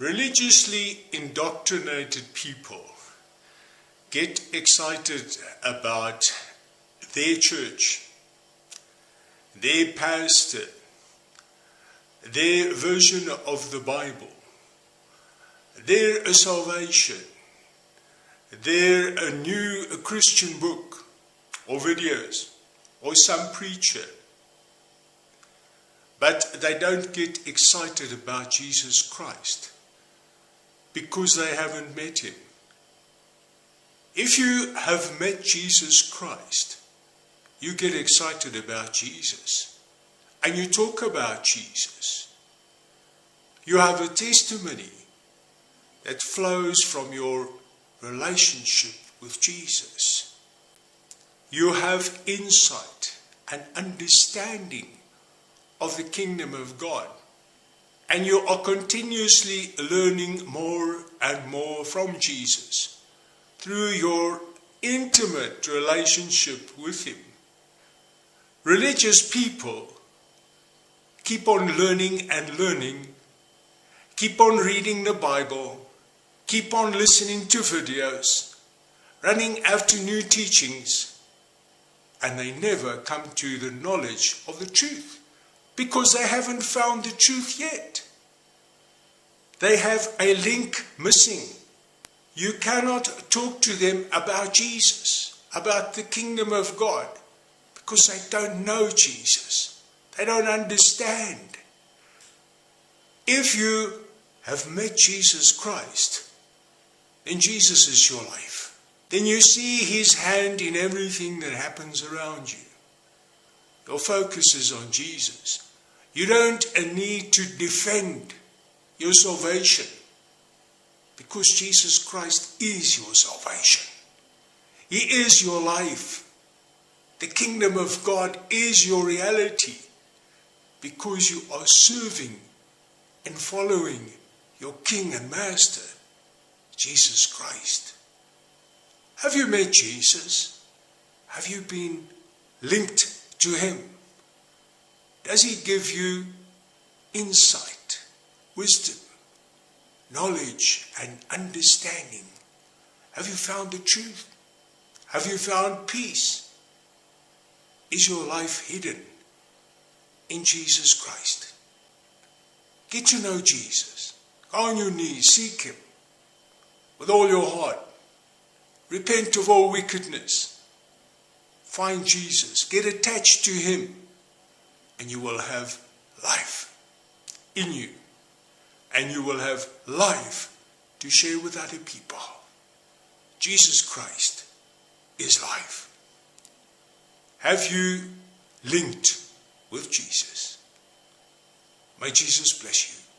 Religiously indoctrinated people get excited about their church, their pastor, their version of the Bible, their salvation, their a new Christian book or videos or some preacher. But they don't get excited about Jesus Christ because they haven't met him. If you have met Jesus Christ, you get excited about Jesus and you talk about Jesus. You have a testimony that flows from your relationship with Jesus. You have insight and understanding of the kingdom of God. And you are continuously learning more and more from Jesus through your intimate relationship with Him. Religious people keep on learning and learning, keep on reading the Bible, keep on listening to videos, running after new teachings, and they never come to the knowledge of the truth because they haven't found the truth yet. They have a link missing. You cannot talk to them about Jesus, about the kingdom of God, because they don't know Jesus. They don't understand. If you have met Jesus Christ, then Jesus is your life. Then you see his hand in everything that happens around you. Your focus is on Jesus. You don't need to defend your salvation because Jesus Christ is your salvation. He is your life. The kingdom of God is your reality because you are serving and following your King and Master, Jesus Christ. Have you met Jesus? Have you been linked to Him? Does He give you insight, wisdom, knowledge, and understanding? Have you found the truth? Have you found peace? Is your life hidden in Jesus Christ? Get to know Jesus. Go on your knees, seek Him with all your heart. Repent of all wickedness. Find Jesus. Get attached to Him and you will have life in you. And you will have life to share with other people. Jesus Christ is life. Have you linked with Jesus? May Jesus bless you.